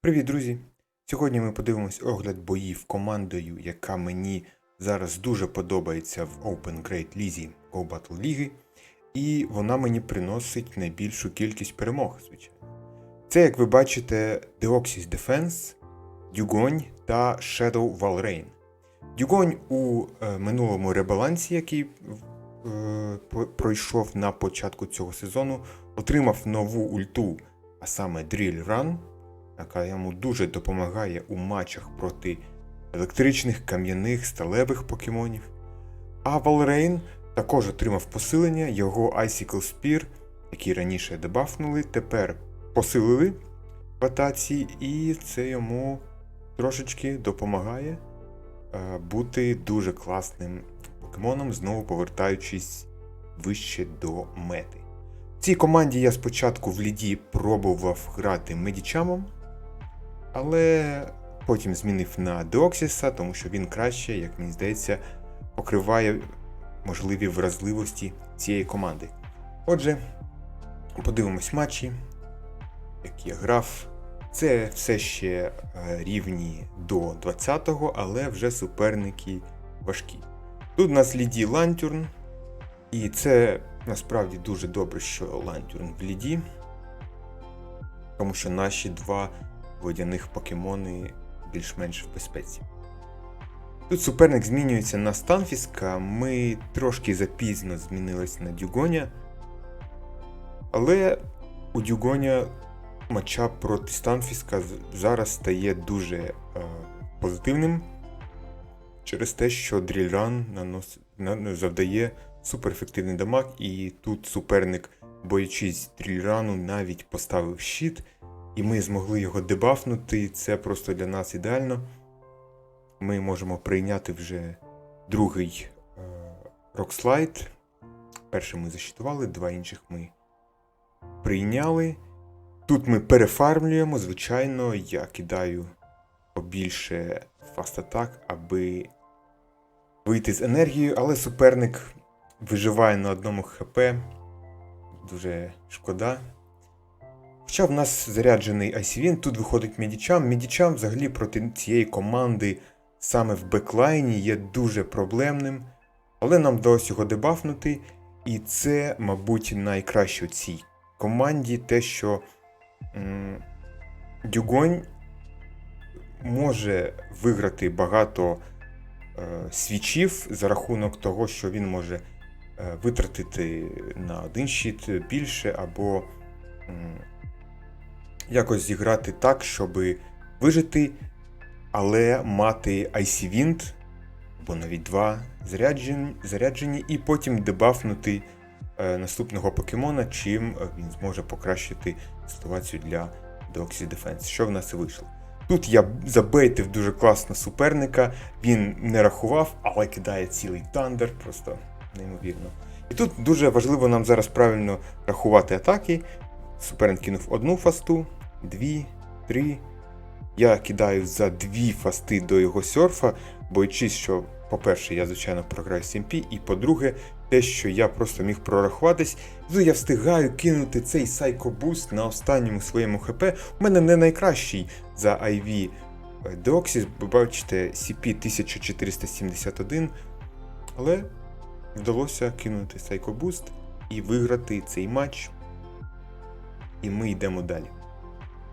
Привіт, друзі! Сьогодні ми подивимось огляд боїв командою, яка мені зараз дуже подобається в Open Great Лізі Go Battle Ліги, і вона мені приносить найбільшу кількість перемог, звичайно. Це, як ви бачите, Deoxys Defense, Дюгонь та Shadow Valrain. Дюгонь у е, минулому ребалансі, який е, пройшов на початку цього сезону, отримав нову ульту, а саме Drill Run, яка йому дуже допомагає у матчах проти електричних, кам'яних, сталевих покемонів. А Valrein також отримав посилення, його Icicle Spear, який раніше дебафнули, тепер посилили в атаці, і це йому трошечки допомагає е, бути дуже класним покемоном, знову повертаючись вище до мети. В цій команді я спочатку в ліді пробував грати медічамом, але потім змінив на Деоксіса, тому що він краще, як мені здається, покриває можливі вразливості цієї команди. Отже, подивимось матчі, які я грав. Це все ще е, рівні до 20-го, але вже суперники важкі. Тут у нас ліді Лантюрн, і це насправді дуже добре, що Лантюрн в ліді, тому що наші два водяних покемони більш-менш в безпеці. Тут суперник змінюється на Станфіска, ми трошки запізно змінились на Дюгоня, але у Дюгоня матчап проти Станфіска зараз стає дуже е, позитивним через те, що дрільран нанос... завдає суперефективний дамаг, і тут суперник, боючись дрільрану, навіть поставив щит, і ми змогли його дебафнути. Це просто для нас ідеально. Ми можемо прийняти вже другий е, рокслайд. Перший ми защитували, два інших ми прийняли. Тут ми перефармлюємо, звичайно, я кидаю побільше фаст атак, аби вийти з енергією, але суперник виживає на одному хп. Дуже шкода. Хоча в нас заряджений Айсівін, тут виходить Медічам. Медічам взагалі проти цієї команди саме в беклайні є дуже проблемним. Але нам вдалося його дебафнути. І це, мабуть, найкраще у цій команді те, що м, Дюгонь може виграти багато е, свічів за рахунок того, що він може е, витратити на один щит більше, або м, якось зіграти так, щоб вижити, але мати Icy Wind, або навіть два заряджені, заряджені і потім дебафнути е, наступного покемона, чим він зможе покращити ситуацію для Deoxys Defense. Що в нас вийшло? Тут я забейтив дуже класно суперника, він не рахував, але кидає цілий тандер, просто неймовірно. І тут дуже важливо нам зараз правильно рахувати атаки. Суперник кинув одну фасту, дві, три. Я кидаю за дві фасти до його серфа, боючись, що, по-перше, я, звичайно, програю CMP, і по-друге, те, що я просто міг прорахуватись, тут я встигаю кинути цей сайкобуст на останньому своєму ХП. У мене не найкращий за IV Deoxys, ви бачите, CP 1471, але вдалося кинути сайкобуст і виграти цей матч. І ми йдемо далі.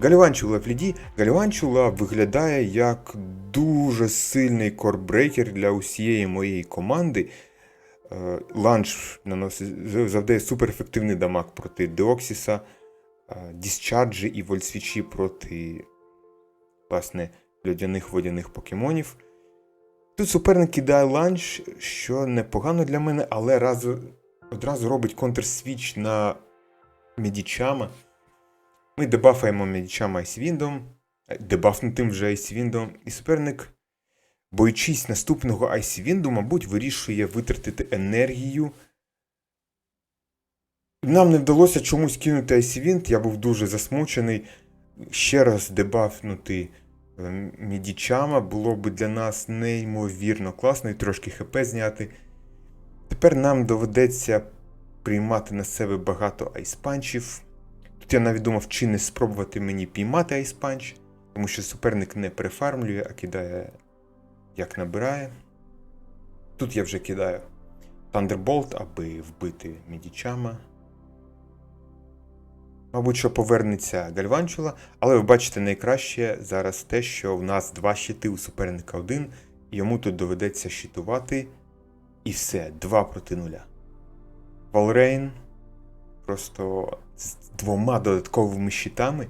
Галіванчула в ліді. Галіванчула виглядає як дуже сильний корбрейкер для усієї моєї команди. Е, наносить, завдає суперефективний дамаг проти Деоксіса, е, дісчарджі і вольсвічі проти власне, льодяних водяних покемонів. Тут суперник кидає ланч, що непогано для мене, але раз, одразу робить контрсвіч на Медічама. Ми дебафаємо Медічама Айсвіндом, дебафнутим вже Айсвіндом, і суперник, боючись наступного Айсвінду, мабуть, вирішує витратити енергію. Нам не вдалося чомусь кинути Айсвінд, я був дуже засмучений. Ще раз дебафнути е, Медічама було б для нас неймовірно класно і трошки ХП зняти. Тепер нам доведеться приймати на себе багато айспанчів. Тут я навіть думав, чи не спробувати мені піймати айспанч, Тому що суперник не перефармлює, а кидає як набирає. Тут я вже кидаю Thunderbolt, аби вбити Мідічама. Мабуть, що повернеться Гальванчула, але ви бачите найкраще зараз те, що в нас два щити у суперника один, йому тут доведеться щитувати. І все, 2 проти нуля. Валрейн просто з двома додатковими щитами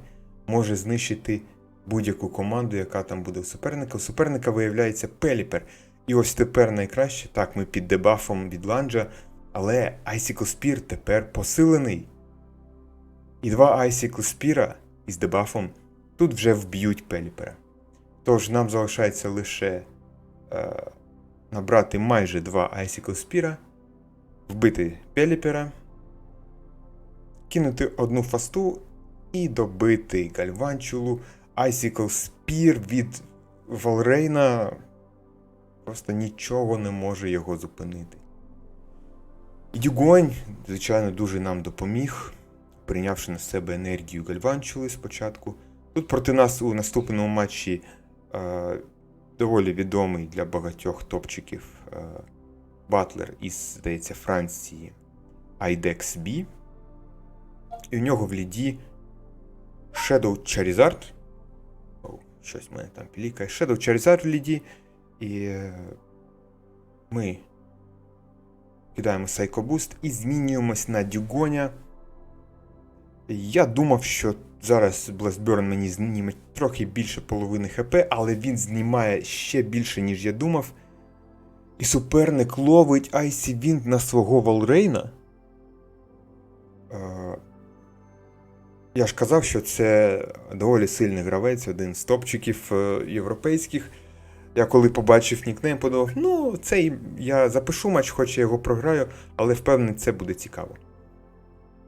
може знищити будь-яку команду, яка там буде у суперника. У суперника виявляється Пеліпер. І ось тепер найкраще, так, ми під дебафом від ланджа, але Icicle Spear тепер посилений. І два Icicle Spear із дебафом тут вже вб'ють Пеліпера. Тож нам залишається лише е, набрати майже два Icicle Spear, вбити Пеліпера, кинути одну фасту і добити Гальванчулу. Icicle Spear від Валрейна просто нічого не може його зупинити. Дюгонь, звичайно, дуже нам допоміг, прийнявши на себе енергію Гальванчули спочатку. Тут проти нас у наступному матчі е, доволі відомий для багатьох топчиків е, батлер із, здається, Франції Айдекс Бі. І у нього в ліді Shadow Charizard. О, щось в мене там пілікає. Shadow Charizard в ліді. І е, ми кидаємо Psycho Boost і змінюємось на Дюгоня. Я думав, що зараз Blastburn мені зніме трохи більше половини ХП, але він знімає ще більше, ніж я думав. І суперник ловить Icy Wind на свого Валрейна. Я ж казав, що це доволі сильний гравець, один з топчиків е, європейських. Я коли побачив нікнейм, подумав, ну, цей я запишу матч, хоч я його програю, але впевнений, це буде цікаво.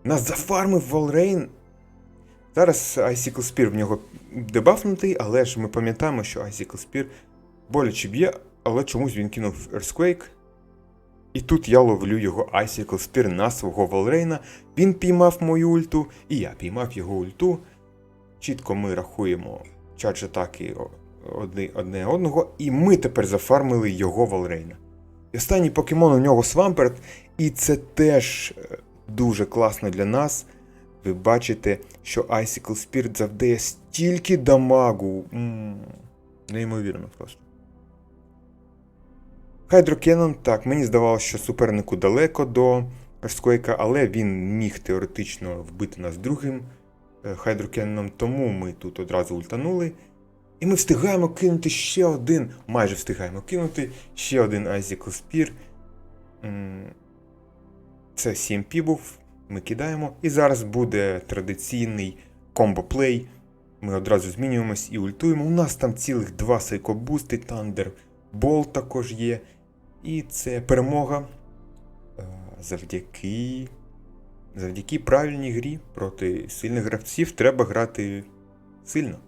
Нас зафармив Волрейн. Зараз Icicle Spear в нього дебафнутий, але ж ми пам'ятаємо, що Icicle Spear боляче б'є, але чомусь він кинув Earthquake. І тут я ловлю його Icicle Spear на свого Волрейна. Він піймав мою ульту, і я піймав його ульту. Чітко ми рахуємо чардж атаки одне, одне одного, і ми тепер зафармили його Волрейна. І останній покемон у нього Свамперт, і це теж е, дуже класно для нас. Ви бачите, що Icicle Spirit завдає стільки дамагу. М, Неймовірно просто. Хайдрокенон, так, мені здавалося, що супернику далеко до Earthquake, але він міг теоретично вбити нас другим е, Хайдрокеноном, тому ми тут одразу ультанули. І ми встигаємо кинути ще один, майже встигаємо кинути ще один Spear. М, Це CMP був, ми кидаємо. І зараз буде традиційний комбо-плей. Ми одразу змінюємось і ультуємо. У нас там цілих два сайкобусти, Thunder Bolt також є. І це перемога е, завдяки. Завдяки правильній грі проти сильних гравців треба грати сильно.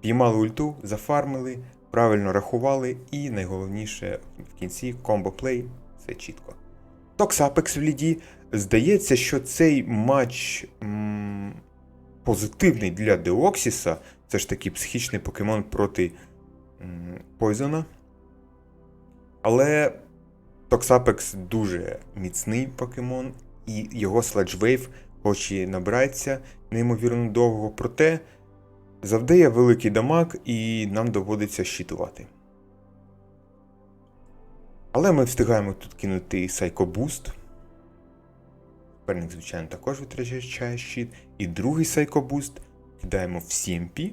Піймали ульту, зафармили, правильно рахували, і найголовніше в кінці комбо-плей все чітко. Токсапекс в ліді. Здається, що цей матч м, позитивний для Деоксіса. Це ж таки психічний покемон проти м, Пойзона. Але Токсапекс дуже міцний покемон, і його Sledge Wave, хоч і набирається неймовірно довго, проте завдає великий дамаг і нам доводиться щитувати. Але ми встигаємо тут кинути Boost. Суперник, звичайно, також витрачає щит. І другий Boost кидаємо в CMP.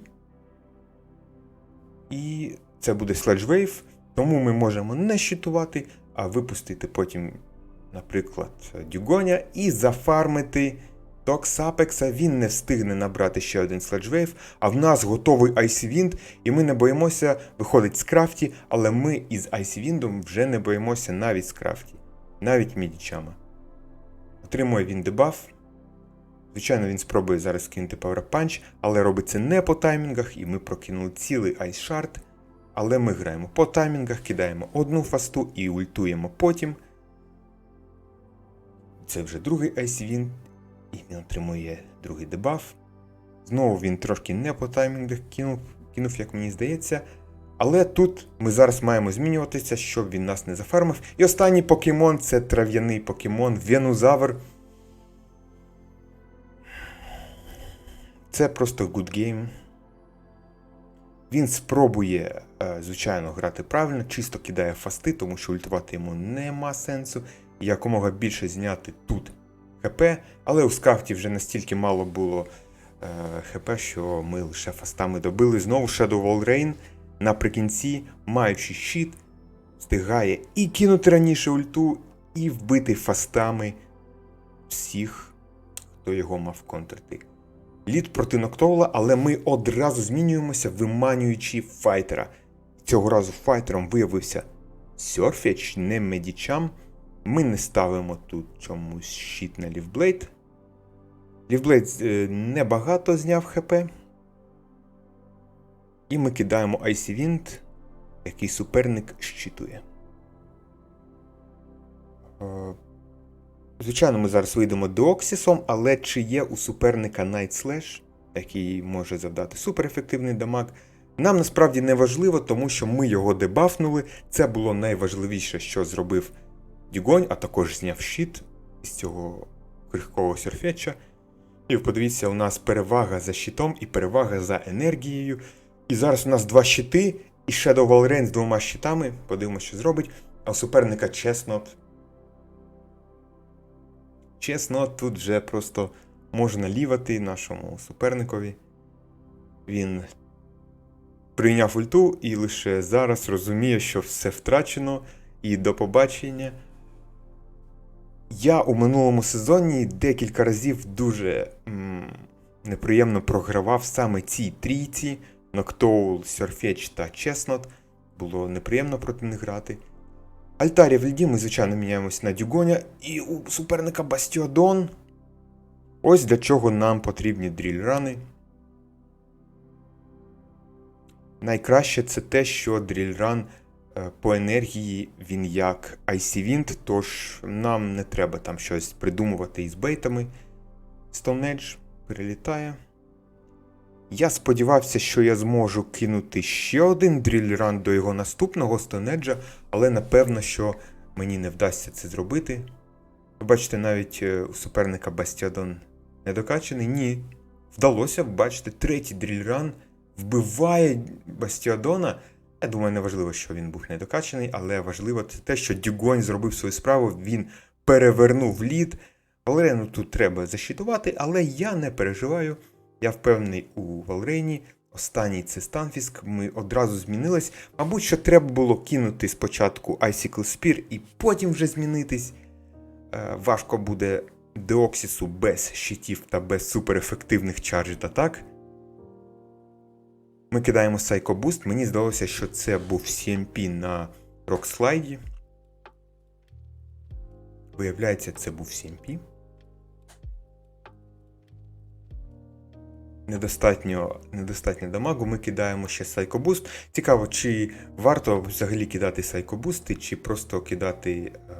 І це буде Sledge Wave, тому ми можемо не щитувати, а випустити потім, наприклад, Дюгоня і зафармити Токсапекса. Він не встигне набрати ще один Sledge а в нас готовий Icy і ми не боїмося виходить з крафті, але ми із Icy вже не боїмося навіть з крафті, навіть мідічама. Отримує він дебаф. Звичайно, він спробує зараз кинути Power Punch, але робить це не по таймінгах, і ми прокинули цілий Ice Shard. Але ми граємо по таймінгах, кидаємо одну фасту і ультуємо потім. Це вже другий Ice Wind, і він отримує другий дебаф. Знову він трошки не по таймінгах кинув, кинув, як мені здається. Але тут ми зараз маємо змінюватися, щоб він нас не зафармив. І останній покемон це трав'яний покемон Венузавр. Це просто good game. Він спробує, е, звичайно, грати правильно, чисто кидає фасти, тому що ультувати йому нема сенсу. Якомога більше зняти тут ХП, але у скафті вже настільки мало було е, ХП, що ми лише фастами добили. Знову Shadow Wall Rain наприкінці, маючи щит, встигає і кинути раніше ульту, і вбити фастами всіх, хто його мав контрити. Лід проти Ноктоула, але ми одразу змінюємося, виманюючи файтера. Цього разу файтером виявився Сьорфіч, не медічам. Ми не ставимо тут чомусь щит на Лівблейд. Лівблейд е, небагато зняв ХП. І ми кидаємо Icy Wind, який суперник щитує. Звичайно, ми зараз вийдемо Деоксісом, але чи є у суперника Night Slash, який може завдати суперефективний дамаг, нам насправді не важливо, тому що ми його дебафнули. Це було найважливіше, що зробив Дюгонь, а також зняв щит з цього крихкого серфетча. І подивіться, у нас перевага за щитом і перевага за енергією. І зараз у нас два щити, і Shadow Valorant з двома щитами. Подивимося, що зробить. А у суперника Чеснот. Чесно, тут вже просто можна лівати нашому суперникові. Він прийняв ульту і лише зараз розуміє, що все втрачено, і до побачення. Я у минулому сезоні декілька разів дуже м, неприємно програвав саме цій трійці: Ноктоул, Сьорфеч та Чеснот. Було неприємно проти них грати. Альтарі в ліді ми, звичайно, міняємось на Дюгоня. І у суперника Бастіодон. Ось для чого нам потрібні дрільрани. Найкраще це те, що дрільран е, по енергії він як Icy Wind, тож нам не треба там щось придумувати із бейтами. Stone Edge перелітає. Я сподівався, що я зможу кинути ще один дрільран до його наступного стонеджа, але напевно, що мені не вдасться це зробити. Ви бачите, навіть е, у суперника Бастіадон недокачаний. Ні. Вдалося, бачите, третій дрільран вбиває Бастіадона. Я думаю, не важливо, що він був недокачаний, але важливо те, що Дюгонь зробив свою справу, він перевернув лід. Валеріану тут треба защитувати, але я не переживаю. Я впевнений у Валрейні. Останній це Станфіск. Ми одразу змінились. Мабуть, що треба було кинути спочатку Icicle Spear і потім вже змінитись. Е, важко буде Деоксісу без щитів та без суперефективних чарджет атак. Ми кидаємо Psycho Boost. Мені здалося, що це був CMP на Рокслайді. Виявляється, це був CMP. Недостатньо недостатньо дамагу, ми кидаємо ще сайкобуст. Цікаво, чи варто взагалі кидати сайкобусти, чи просто кидати е...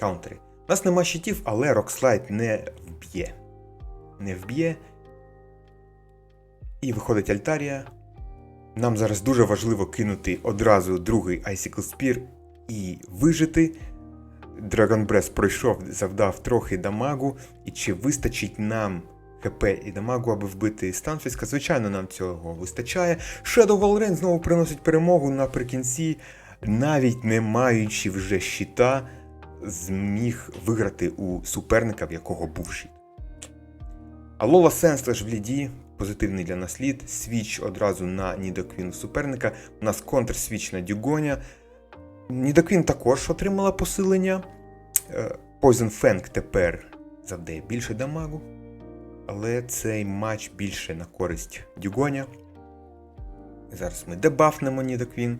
каунтери. У нас нема щитів, але Рокслайд не вб'є. Не вб'є. І виходить Альтарія. Нам зараз дуже важливо кинути одразу другий Icicle Spear і вижити. Dragon Breath пройшов, завдав трохи дамагу, і чи вистачить нам ХП і дамагу, аби вбити Станфіска? Звичайно, нам цього вистачає. Shadow Valorant знову приносить перемогу наприкінці, навіть не маючи вже щита, зміг виграти у суперника, в якого був щит. А Лола Сенслеш в ліді. Позитивний для нас лід. Свіч одразу на Нідоквін суперника. У нас контрсвіч на Дюгоня. Нідоквін також отримала посилення. Е, Poison Fang тепер завдає більше дамагу. Але цей матч більше на користь Дюгоня. Зараз ми дебафнемо Нідоквін.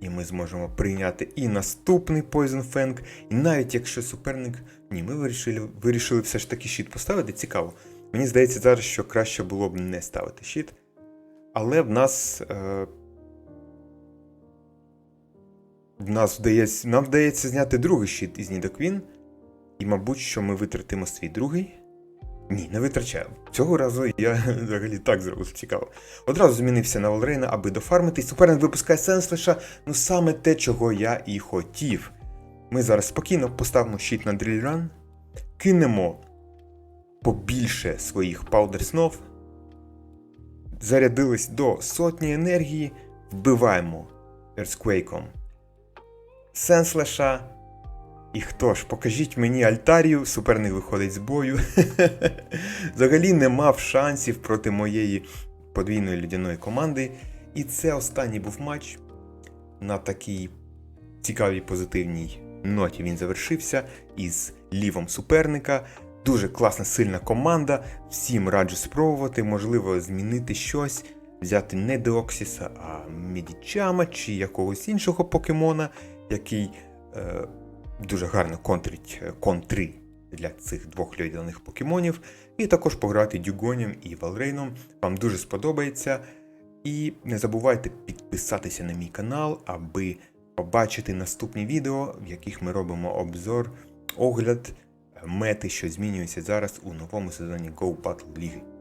І ми зможемо прийняти і наступний Poison Fang. І навіть якщо суперник. Ні, ми вирішили вирішили все ж таки щит поставити. Цікаво. Мені здається зараз, що краще було б не ставити щит. Але в нас. Е... В нас вдається, нам вдається зняти другий щит із Нідоквін. І, мабуть, що ми витратимо свій другий. Ні, не витрачаю. Цього разу я взагалі так зробив цікаво. Одразу змінився на Волрейна, аби дофармити. Суперник випускає Сенслеша, ну саме те, чого я і хотів. Ми зараз спокійно поставимо щит на дрільран, кинемо побільше своїх паудерснов, зарядились до сотні енергії, вбиваємо Ерсквейком Сенслеша. І хто ж, покажіть мені Альтарію, суперник виходить з бою. Взагалі не мав шансів проти моєї подвійної людяної команди. І це останній був матч. На такій цікавій позитивній ноті він завершився із лівом суперника. Дуже класна, сильна команда. Всім раджу спробувати, можливо, змінити щось, взяти не Деоксіса, а Медічама чи якогось іншого покемона, який е, дуже гарно контрить е, контри для цих двох льодяних покемонів. І також пограти Дюгонем і Валрейном. Вам дуже сподобається. І не забувайте підписатися на мій канал, аби побачити наступні відео, в яких ми робимо обзор, огляд е, мети, що змінюється зараз у новому сезоні Go Battle League.